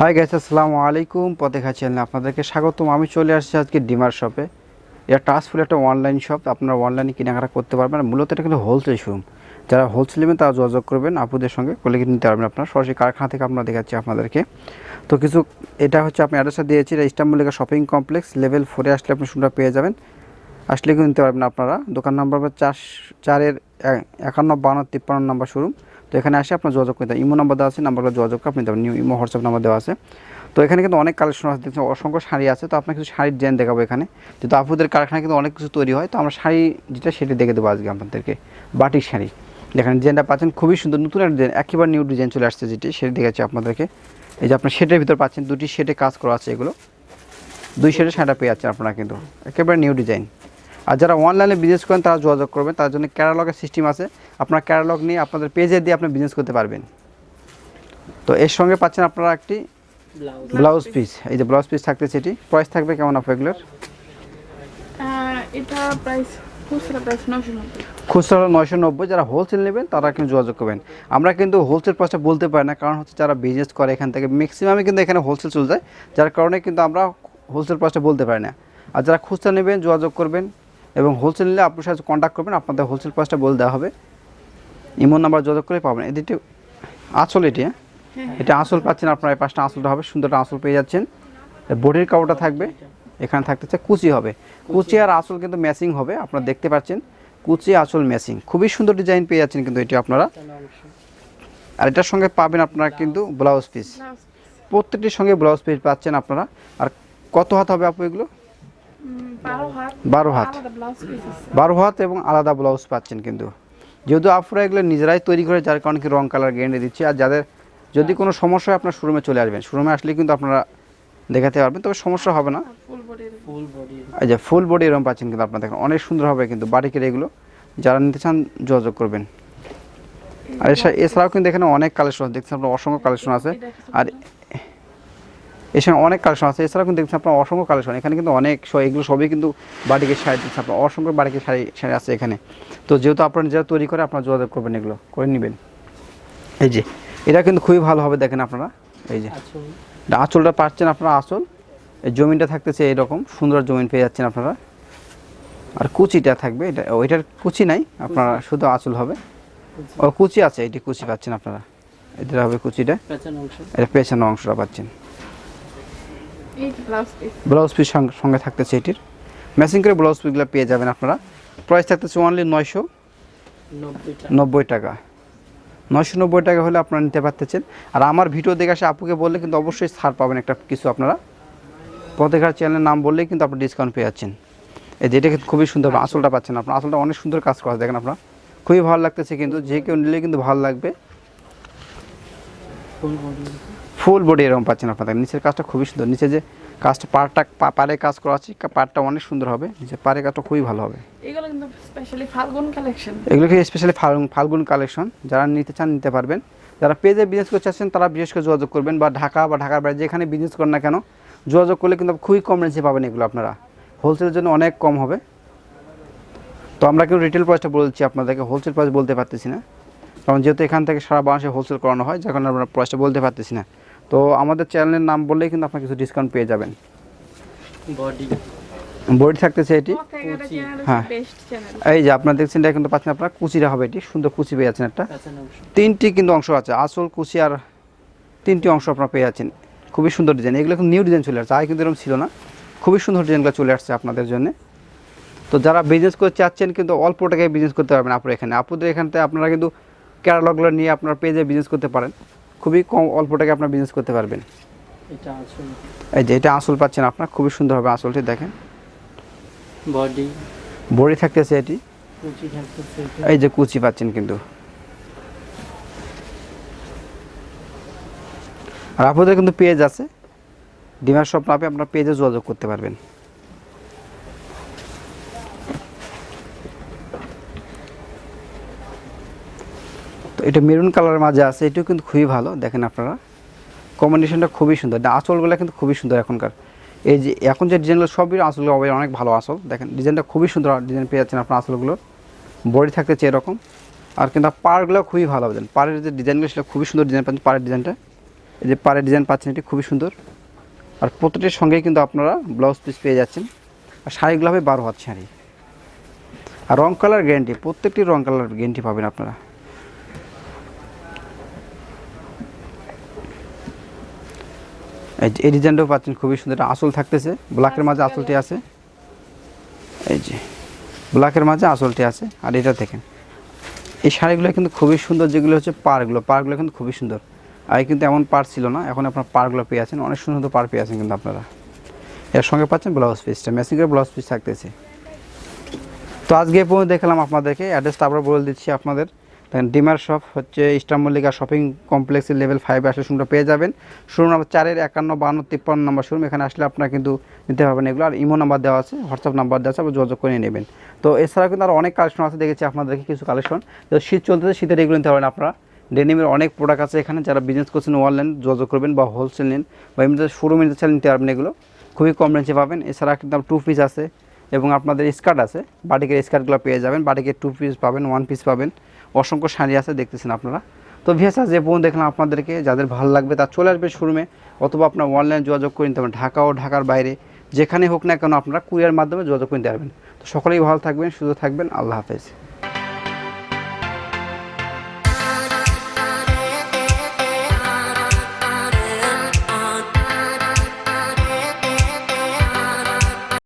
Hi guys আসসালামু আলাইকুম। পথেখা চ্যানেলে আপনাদেরকে স্বাগতম। আমি চলে আসছি আজকে ডিমার শপে এটা টাচফুল একটা অনলাইন শপ আপনারা অনলাইনে কেনাকাটা করতে পারবেন। মূলত এটা কিন্তু হোলসেল শোরুম যারা হোলসেল নেবেন, তারা যোগাযোগ করবেন। আপুদের সঙ্গে করলে কিন্তু নিতে পারবেন আপনারা। সরাসরি কারখানা থেকে আপনারা দেখাচ্ছি আপনাদেরকে। তো কিছু, এটা হচ্ছে আপনি অ্যাড্রেসটা দিয়েছি। এটা ইস্টাম্বুল লেখা শপিং কমপ্লেক্স লেভেল ফোরে আসলে আপনি শুনটা পেয়ে যাবেন। আসলে কিন্তু নিতে পারবেন আপনারা। দোকান নাম্বার চার, চারের একান্ন, বান্ন, তিপ্পান্ন নাম্বার শোরুম তো এখানে আসে আপনার যোগাযোগ করতে ইমো নাম্বার দেওয়া আছে নাম্বারগুলো যোগাযোগ করে আপনি দেবেন নিউ ইমো, হোয়াটসঅ্যাপ নাম্বার দেওয়া আছে। তো এখানে কিন্তু অনেক কালেকশন আছে, দেখছেন অসংখ্য শাড়ি আছে। তো আপনার কিছু শাড়ির ডিজাইন দেখাবো এখানে। যেহেতু আপুদের কারখানায় কিন্তু অনেক কিছু তৈরি হয়, তো আমরা শাড়ি যেটা সেটা দেখে দেবো আজকে আপনাদেরকে। বাটিক শাড়ি। দেখেন ডিজাইনটা পাচ্ছেন খুবই সুন্দর, নতুন একটা ডিজাইন একেবারে নিউ ডিজাইন চলে আসছে যেটি, সেটা দেখাচ্ছি আপনাদেরকে। এই যে আপনার শেডের ভিতর পাচ্ছেন দুটি শেডে কাজ করা আছে এগুলো। দুই শেডে শাড়িটা পেয়ে যাচ্ছেন আপনারা কিন্তু। একেবারে নিউ ডিজাইন আর যারা অনলাইনে বিজনেস করেন তারা যোগাযোগ করবেন। তার জন্য ক্যাটালগের সিস্টেম আছে। আপনার ক্যাটালগ নিয়ে আপনাদের পেজে দিয়ে আপনি বিজনেস করতে পারবেন। তো এর সঙ্গে পাচ্ছেন আপনারা একটি ব্লাউজ পিস এই যে ব্লাউজ পিস থাকতেছে এটি প্রাইস থাকবে কেমন আপু এগুলোর? এটা প্রাইস খুচরা হলো নয়শো নব্বই। যারা হোলসেল নেবেন তারা কিন্তু যোগাযোগ করবেন। আমরা কিন্তু হোলসেল প্রাইসটা বলতে পারি না। কারণ হচ্ছে যারা বিজনেস করে এখান থেকে ম্যাক্সিমামই কিন্তু এখানে হোলসেল চলে যায়। যার কারণে কিন্তু আমরা হোলসেল প্রাইসটা বলতে পারি না। আর যারা খুচরা নেবেন যোগাযোগ করবেন। এবং হোলসেল নিলে আপনার সাথে কন্ট্যাক্ট করবেন আপনাদের হোলসেল প্রাইসটা বলে দেওয়া হবে। ইমন নাম্বার যোগাযোগ করে পাবেন। এদিকে আঁচল এটি হ্যাঁ? এটা আঁচল পাচ্ছেন আপনার এই পাঁচটা আঁচলটা হবে সুন্দর একটা আঁচল পেয়ে যাচ্ছেন। বডির কাপড়টা থাকবে এখানে থাকতেছে কুচি হবে। কুচি। আর আঁচল কিন্তু ম্যাচিং হবে আপনারা দেখতে পাচ্ছেন। কুচি আঁচল ম্যাচিং খুবই সুন্দর ডিজাইন পেয়ে যাচ্ছেন কিন্তু এটি আপনারা। আর এটার সঙ্গে পাবেন আপনারা কিন্তু ব্লাউজ পিস প্রত্যেকটির সঙ্গে ব্লাউজ পিস পাচ্ছেন আপনারা। আর কত হাত হবে আপু এগুলো? বারো হাত। বারো হাত। আলাদা ব্লাউজ পিস আছে। বারো হাত এবং আলাদা ব্লাউজ পাচ্ছেন কিন্তু। যেহেতু আপনারা এগুলো নিজেরাই তৈরি করে যার কারণে কি রং কালার গ্যারেন্টি দিচ্ছি। আর যাদের যদি কোনো সমস্যা হয় আপনার শোরুমে চলে আসবেন। শোরুমে আসলে কিন্তু আপনারা দেখাতে পারবেন তবে সমস্যা হবে না। ফুল বডির ফুল বডি এই যে ফুল বডি এরকম পাচ্ছেন কিন্তু আপনার দেখেন। অনেক সুন্দর হবে কিন্তু বাটিকের এগুলো। যারা নিতে চান যোগাযোগ করবেন। আর এছা- এছাড়াও কিন্তু এখানে অনেক কালেকশন দেখছেন আপনার অসংখ্য কালেকশন আছে। আর এখানে অনেক কালেকশন আছে। এছাড়াও কিন্তু দেখছেন আপনার অসংখ্য কালেকশন এখানে কিন্তু অনেক এগুলো সবই কিন্তু বাটিকের শাড়ি দিচ্ছে আপনার। অসংখ্য বাটিকের শাড়ি শাড়ি আছে এখানে। তো যেহেতু আপনারা নিজেরা তৈরি করে আপনারা যোগাযোগ করবেন এগুলো করে নেবেন। এই যে এটা কিন্তু খুবই ভালো হবে দেখেন আপনারা। এই যে আঁচলটা পাচ্ছেন আপনারা আঁচল। এই জমিনটা থাকতেছে এরকম সুন্দর জমিন পেয়ে যাচ্ছেন আপনারা। আর কুচিটা থাকবে এটা ওইটার কুচি নাই আপনারা শুধু আঁচল হবে। ও কুচি আছে এটি কুচি পাচ্ছেন আপনারা। এটা হবে কুচিটা। এটা পেছানো অংশটা পাচ্ছেন। ব্লাউজ পিস সঙ্গে থাকতেছে এটির। ম্যাচিং করে ব্লাউজ পিসগুলো পেয়ে যাবেন আপনারা। প্রাইস থাকতেছে অনলি নয়শো নব্বই টাকা। নয়শো নব্বই টাকা হলে আপনারা নিতে পারতেছেন। আর আমার ভিডিও দেখে আসে আপুকে বললে কিন্তু অবশ্যই ছাড় পাবেন একটা কিছু আপনারা। পথেঘাট চ্যানেলের নাম বললেই কিন্তু আপনি ডিসকাউন্ট পেয়ে যাচ্ছেন। এই যেটা কিন্তু খুবই সুন্দর আসলটা পাচ্ছেন আপনার। আসলটা অনেক সুন্দর কাজ করা দেখেন আপনারা। খুবই ভালো লাগতেছে কিন্তু যে কেউ নিলে কিন্তু ভালো লাগবে। ফুল বডি এরকম? পাচ্ছেন আপনাদের নিচের কাজটা খুবই সুন্দর। নিচে যে কাজটা পাড়টা পাড়ে কাজ করা আছে পাড়টা অনেক সুন্দর হবে। নিচে পাড়ে কাজটা খুবই ভালো হবে। এগুলো কিন্তু স্পেশালি ফাল্গুন কালেকশন এগুলো কি স্পেশালি ফাল্গুন ফাল্গুন কালেকশন যারা নিতে চান নিতে পারবেন। যারা পেজে বিজনেস করতে চাচ্ছেন তারা বিশেষ করে যোগাযোগ করবেন বা ঢাকা বা ঢাকার বাইরে যেখানে বিজনেস করেন না কেন যোগাযোগ করলে কিন্তু খুবই কম রেঞ্জে পাবেন এগুলো আপনারা। হোলসেলের জন্য অনেক কম হবে। তো আমরা কিন্তু রিটেল প্রাইসটা বলছি আপনাদেরকে। হোলসেল প্রাইস বলতে পারতেছি না। কারণ যেহেতু এখান থেকে সারা বাংলাদেশে হোলসেল করানো হয় কারণে আমরা প্রাইসটা বলতে পারতেছি না। তো আমাদের চ্যানেলের নাম বললেই কিন্তু আপনার কিছু ডিসকাউন্ট পেয়ে যাবেন। বডি থাকতেছে এটি। হ্যাঁ। এই যে আপনার দেখছেন এটা কিন্তু পাচ্ছেন আপনার কুচিটা হবে এটি। সুন্দর কুচি পেয়ে যাচ্ছেন একটা। তিনটি কিন্তু অংশ আছে আসল কুচি আর তিনটি অংশ আপনারা পেয়ে যাচ্ছেন। খুবই সুন্দর ডিজাইন এগুলো কিন্তু নিউ ডিজাইন চলে আসছে। আগে কিন্তু এরকম ছিল না। খুবই সুন্দর ডিজাইনগুলো চলে আসছে আপনাদের জন্য। তো যারা বিজনেস করতে চাচ্ছেন কিন্তু অল্প টাকায় বিজনেস করতে পারবেন আপনার এখানে। আপুদের এখান থেকে আপনারা কিন্তু ক্যাটালগুলো নিয়ে আপনার পেজে বিজনেস করতে পারেন। খুবই কম অল্প টাকায় আপনার বিজনেস করতে পারবেন। এই যে এটা আসল পাচ্ছেন আপনার খুবই সুন্দর হবে আসলটি দেখেন। বডি বড়ি থাকতেছে এটি। এই যে কুচি পাচ্ছেন কিন্তু। আর আপনাদের কিন্তু পেজ আছে। ডিমার শপ নামে আপনার পেজে যোগাযোগ করতে পারবেন। এটা মেরুন কালারের মাঝে আছে, এটাও কিন্তু খুবই ভালো, দেখেন আপনারা। কম্বিনেশনটা খুবই সুন্দর। আঁচলগুলো কিন্তু খুবই সুন্দর এখনকার। এই যে, এখন যে ডিজাইনগুলো সবই আঁচলগুলো অনেক ভালো আঁচল। দেখেন ডিজাইনটা খুবই সুন্দর ডিজাইন পেয়ে যাচ্ছেন আপনার আঁচলগুলোর বডি থাকতেছে এরকম। আর কিন্তু পাড়গুলো খুবই ভালো হবে পাড়ের যে ডিজাইনগুলো সেটা খুবই সুন্দর ডিজাইন পাচ্ছেন পাড়ের ডিজাইনটা এই যে পাড়ের ডিজাইন পাচ্ছেন, এটি খুবই সুন্দর। আর প্রতিটির সঙ্গেই কিন্তু আপনারা ব্লাউজ পিস পেয়ে যাচ্ছেন। আর শাড়িগুলো হবে বারো হাত শাড়ি। আর রং কালার গ্যারেন্টি প্রত্যেকটি রং কালার গ্যারেন্টি পাবেন আপনারা। এই যে এই ডিজাইনটাও পাচ্ছেন খুবই সুন্দর। আসল থাকতেছে ব্ল্যাকের মাঝে আসলটি আছে। এই যে ব্ল্যাকের মাঝে আসলটি আছে আর এটা দেখেন। এই শাড়িগুলো কিন্তু খুবই সুন্দর যেগুলো হচ্ছে পাড়গুলো। পাড়গুলো কিন্তু খুবই সুন্দর। আগে কিন্তু এমন পার ছিল না এখন আপনার পাড়গুলো পেয়ে আছেন। অনেক সুন্দর সুন্দর পার পেয়ে আছেন কিন্তু আপনারা। এর সঙ্গে পাচ্ছেন ব্লাউজ পিসটা ম্যাচিং করে ব্লাউজ পিস থাকতেছে। তো আজকে পর্যন্ত দেখালাম আপনাদেরকে। অ্যাড্রেসটা আবার বলে দিচ্ছি আপনাদের। দেখেন, ডিমার শপ হচ্ছে ইস্টার মল্লিকা শপিং কমপ্লেক্সের লেভেল ফাইভে আসলে শোরুমটা পেয়ে যাবেন। শোরুম নাম্বার চারের একান্ন, বান্ন, তিপ্পান্ন নম্বর শোরুম, এখানে আসলে আপনারা কিন্তু নিতে পারবেন এগুলো। আর ইমো নাম্বার দেওয়া আছে, হোয়াটসঅ্যাপ নাম্বার দেওয়া আছে আপনারা যোগাযোগ করে নেবেন। তো এছাড়াও কিন্তু আর অনেক কালেকশন আছে, দেখেছি আপনাদেরকে কিছু কালেকশন। তো শীত চলতেছে, শীতের এগুলো নিতে পারবেন আপনারা। ডেনিমের অনেক প্রোডাক্ট আছে এখানে, যারা বিজনেস করছেন অনলাইন যোগাযোগ করবেন বা হোলসেল নিন, বা এমনিতে শোরুমে নিতে চাইলে নিতে পারবেন এগুলো। খুবই কম রেঞ্জে পাবেন। এছাড়া কিন্তু টু পিস আছে এবং আপনাদের স্কার্ট আছে। বাটিকের স্কার্টগুলো পেয়ে যাবেন। বাটিকের টু পিস পাবেন ওয়ান পিস পাবেন। অসংখ্য শাড়ি আছে, দেখতেছেন আপনারা। তো ভিএসা যে বোন দেখলাম আপনাদেরকে। যাদের ভালো লাগবে তার চলে আসবে শোরুমে অথবা আপনার অনলাইন যোগাযোগ করে নিতে পারেন। ঢাকা ও ঢাকার বাইরে যেখানে হোক না কেন আপনারা কুরিয়ার মাধ্যমে যোগাযোগ করে নিতে পারবেন। তো সকলেই ভালো থাকবেন, সুস্থ থাকবেন। আল্লাহ হাফেজ।